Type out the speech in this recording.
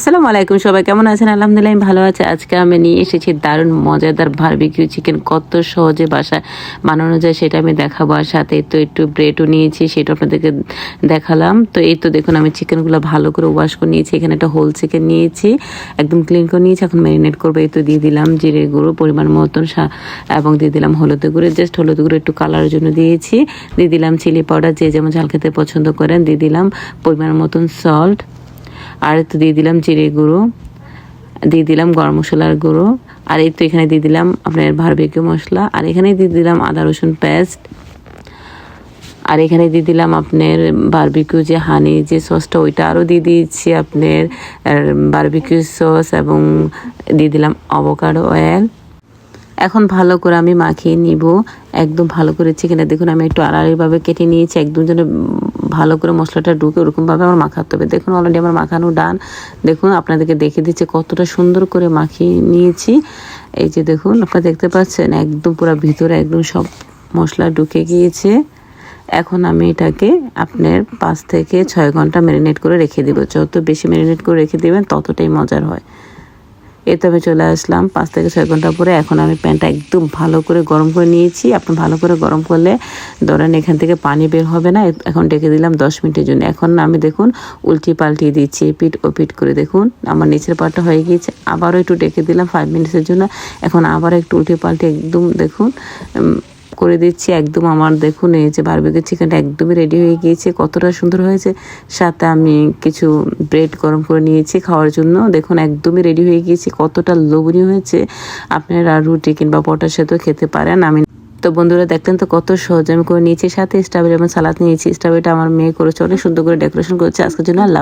আসসালামু আলাইকুম, সবাই কেমন আছেন? আলহামদুলিল্লাহ, আমি ভালো আছি। আজকে আমি নিয়ে এসেছি দারুণ মজাদার বারবিকিউ চিকেন কত সহজে বাসায় বানানো যায় সেটা আমি দেখাবো। আর সাথে তো একটু ব্রেডও নিয়েছি সেটা আপনাদেরকে দেখালাম। তো এই তো দেখুন, আমি চিকেনগুলো ভালো করে ওয়াশ করে নিয়েছি। এখানে একটা হোল চিকেন নিয়েছি, একদম ক্লিন করে নিয়েছি। এখন ম্যারিনেট করব। এই তো দিয়ে দিলাম জিরে গুঁড়ো পরিমাণ মতন এবং দিয়ে দিলাম হলুদ গুঁড়ো। জাস্ট হলুদ গুঁড়ো একটু কালারের জন্য দিয়েছি। দিয়ে দিলাম চিলি পাউডার যে যেমন ঝাল খেতে পছন্দ করেন, দিয়ে দিলাম পরিমাণ মতন সল্ট আর একটু দিয়ে দিলাম জিরে গুঁড়ো, দিয়ে দিলাম গরম মশলার গুঁড়ো, আর তো এখানে দিয়ে দিলাম আপনার বারবিকিউ মশলা, আর এখানে দিয়ে দিলাম আদা রসুন পেস্ট আর এখানে দিয়ে দিলাম আপনার বারবিকিউ যে হানি যে সসটা ওইটা আরও দিয়ে দিয়েছি আপনার বারবিকিউ সস এবং দিয়ে দিলাম অবকাডো অয়েল এখন ভালো করে আমি মাখিয়ে নিব, একদম ভালো করে চিকেনটা দেখুন আমি একটু আড়াআড়িভাবে কেটে নিয়েছি, একদম যেন ভালো করে মশলাটা ঢুকে ওরকমভাবে আমার মাখাতে হবে। দেখুন অলরেডি আমার মাখানো ডান দেখুন আপনাদেরকে দেখে দিচ্ছে কতটা সুন্দর করে মাখিয়ে নিয়েছি। এই যে দেখুন, আপনারা দেখতে পাচ্ছেন একদম পুরো ভিতরে একদম সব মশলা ঢুকে গিয়েছে। এখন আমি এটাকে আপনার পাঁচ থেকে ছয় ঘণ্টা ম্যারিনেট করে রেখে দেবো। যত বেশি ম্যারিনেট করে রেখে দেবেন, ততটাই মজার হয়। এই তো আমি চলে আসলাম পাঁচ থেকে ছয় ঘণ্টা পরে। এখন আমি প্যানটা একদম ভালো করে গরম করে নিয়েছি। আপনি ভালো করে গরম করলে ধরেন এখান থেকে পানি বের হবে না। এখন ডেকে দিলাম দশ মিনিটের জন্য। এখন আমি দেখুন উল্টি পাল্টিয়ে দিচ্ছি পিট ও পিট করে। দেখুন আমার নিচের পাটটা হয়ে গিয়েছে। আবারও একটু ডেকে দিলাম ফাইভ মিনিটসের জন্য। এখন আবার একটু উল্টি পাল্টি একদম দেখুন করে দিচ্ছি। একদম আমার দেখুন, এই যে বারবিকিউ চিকেনটা একদমই রেডি হয়ে গিয়েছে। কতটা সুন্দর হয়েছে। সাথে আমি কিছু ব্রেড গরম করে নিয়েছি খাওয়ার জন্য। দেখুন, একদমই রেডি হয়ে গিয়েছে। কতটা লোভনীয় হয়েছে। আপনারা রুটি কিংবা পটার সাথেও খেতে পারেন। আমি তো বন্ধুরা, দেখলেন তো কত সহজ। আমি করে নিয়েছি, সাথে স্ট্রবেরি এবং সালাদ নিয়েছি। স্ট্রবেরিটা আমার মেয়ে করেছে, অনেক সুন্দর করে ডেকোরেশন করেছে। আজকের জন্য আল্লাহ